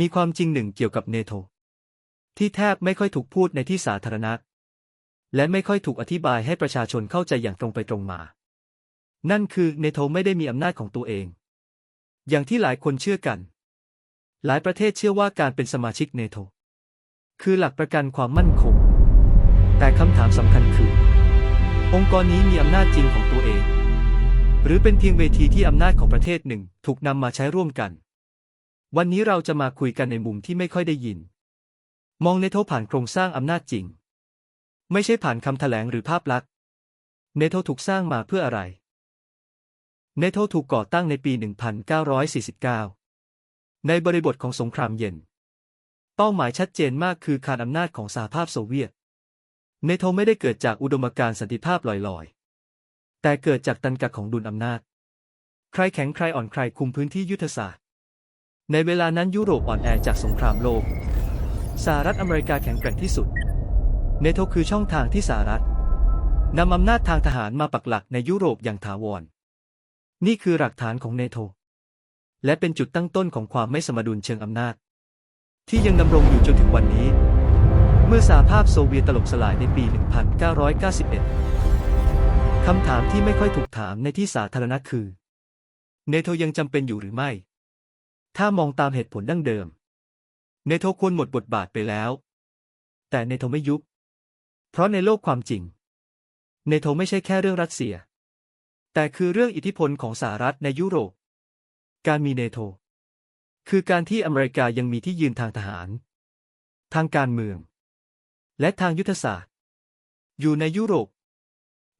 มีความจริงหนึ่งเกี่ยวกับเนโธที่แทบไม่ค่อยถูกพูดในที่สาธารณะ และไม่ค่อยถูกอธิบายให้ประชาชนเข้าใจอย่างตรงไปตรงมา นั่นคือเนโธไม่ได้มีอำนาจของตัวเอง อย่างที่หลายคนเชื่อกัน หลายประเทศเชื่อว่าการเป็นสมาชิกเนโธคือหลักประกันความมั่นคง แต่คำถามสำคัญคือ องค์กรนี้มีอำนาจจริงของตัวเอง หรือเป็นเพียงเวทีที่อำนาจของประเทศหนึ่งถูกนำมาใช้ร่วมกัน วันนี้เราจะมาคุยกันในมุมที่ไม่ค่อยได้ยิน มองเนโธผ่านโครงสร้างอำนาจจริง ไม่ใช่ผ่านคำแถลงหรือภาพลักษณ์เนโธถูกสร้างมาเพื่ออะไร เนโธถูกก่อตั้งในปี 1949 ในบริบทของสงครามเย็น เป้าหมายชัดเจนมากคือคานอำนาจของสหภาพโซเวียต เนโธไม่ได้เกิดจากอุดมการณ์สันติภาพลอยๆ แต่เกิดจากตันกะของดุลอำนาจ ใครแข็งใครอ่อนใครคุมพื้นที่ยุทธศาสตร์ ในเวลานั้นยุโรปอ่อนแอจากสงครามโลก สหรัฐอเมริกาแข็งแกร่งที่สุด เนโธคือช่องทางที่สหรัฐนำอำนาจทางทหารมาปักหลักในยุโรปอย่างถาวร นี่คือหลักฐานของเนโธและเป็นจุดตั้งต้นของความไม่สมดุลเชิงอำนาจ ที่ยังดำรงอยู่จนถึงวันนี้ เมื่อสหภาพโซเวียตถล่มสลายในปี 1991 คำถามที่ไม่ค่อยถูกถามในที่สาธารณะคือ เนโธยังจำเป็นอยู่หรือไม่ ถ้ามองตามเหตุผลดั้งเดิม เนโธควรหมดบทบาทไปแล้ว แต่เนโธไม่ยุบ เพราะในโลกความจริง เนโธไม่ใช่แค่เรื่องรัสเซีย แต่คือเรื่องอิทธิพลของสหรัฐในยุโรป การมีเนโธคือการที่อเมริกายังมีที่ยืนทางทหาร ทางการเมือง และทางยุทธศาสตร์ อยู่ในยุโรป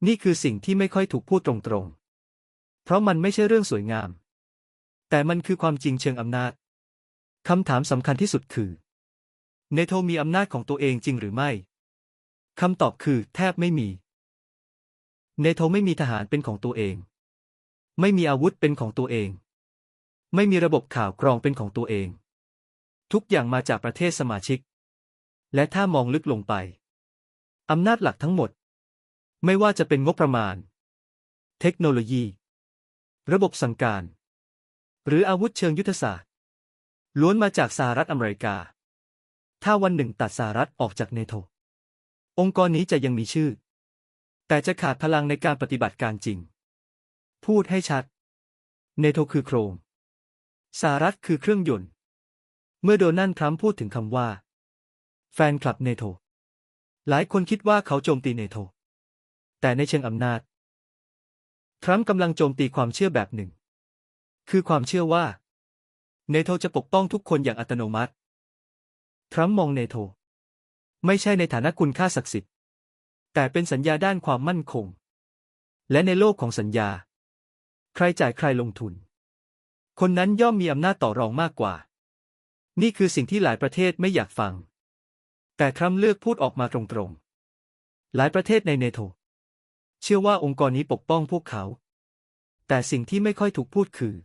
นี่คือสิ่งที่ไม่ค่อยถูกพูดตรงๆ เพราะมันไม่ใช่เรื่องสวยงาม แต่มันคือความจริงเชิงอำนาจ คำถามสำคัญที่สุดคือ เนโธมีอำนาจของตัวเองจริงหรือไม่ คำตอบคือแทบไม่มี เนโธไม่มีทหารเป็นของตัวเอง ไม่มีอาวุธเป็นของตัวเอง ไม่มีระบบข่าวกรองเป็นของตัวเอง ทุกอย่างมาจากประเทศสมาชิก และถ้ามองลึกลงไป อำนาจหลักทั้งหมด ไม่ว่าจะเป็นงบประมาณ เทคโนโลยี ระบบสั่งการ หรืออาวุธเชิงยุทธศาสตร์ ล้วนมาจากสหรัฐอเมริกา ถ้าวันหนึ่งตัดสหรัฐออกจากเนโธองค์กรนี้จะยังมีชื่อ แต่จะขาดพลังในการปฏิบัติการจริง พูดให้ชัด เนโธคือโครงสหรัฐคือเครื่องยนต์ เมื่อโดนัลด์ทรัมป์พูดถึงคำว่า แฟนคลับเนโธหลายคนคิดว่าเขาโจมตีเนโธแต่ในเชิงอำนาจ ทรัมป์กำลังโจมตีความเชื่อแบบหนึ่ง คือความเชื่อว่าเนโธจะปกป้องทุกคนอย่างอัตโนมัติ ทรัมป์มองเนโธไม่ใช่ในฐานะคุณค่าศักดิ์สิทธิ์ แต่เป็นสัญญาด้านความมั่นคง และในโลกของสัญญา ใครจ่ายใครลงทุน คนนั้นย่อมมีอำนาจต่อรองมากกว่า นี่คือสิ่งที่หลายประเทศไม่อยากฟัง แต่ทรัมป์เลือกพูดออกมาตรงๆ หลายประเทศในเนโธเชื่อว่าองค์กรนี้ปกป้องพวกเขา แต่สิ่งที่ไม่ค่อยถูกพูดคือ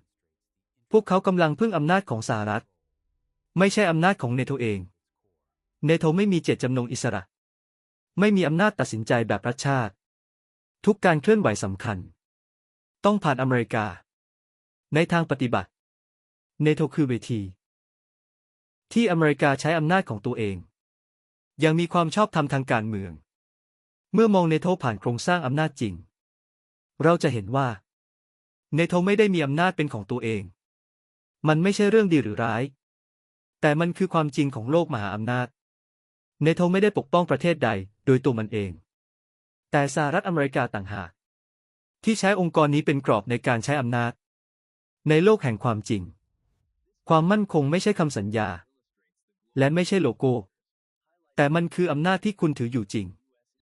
พวกเขากำลังพึ่งอำนาจของสหรัฐ ไม่ใช่อำนาจของเนโธเอง เนโธไม่มีเจตจำนงอิสระ ไม่มีอำนาจตัดสินใจแบบรัฐชาติ ทุกการเคลื่อนไหวสำคัญ ต้องผ่านอเมริกา ในทางปฏิบัติ เนโธคือเวที ที่อเมริกาใช้อำนาจของตัวเอง ยังมีความชอบธรรมทางการเมือง เมื่อมองเนโธผ่านโครงสร้างอำนาจจริง เราจะเห็นว่า เนโธไม่ได้มีอำนาจเป็นของตัวเอง มันไม่ใช่เรื่องดีหรือร้าย แต่มันคือความจริงของโลกมหาอำนาจ เนโธไม่ได้ปกป้องประเทศใดโดยตัวมันเอง แต่สหรัฐอเมริกาต่างหาก ที่ใช้องค์กรนี้เป็นกรอบในการใช้อำนาจ ในโลกแห่งความจริง ความมั่นคงไม่ใช่คำสัญญา และไม่ใช่โลโก้ แต่มันคืออำนาจที่คุณถืออยู่จริง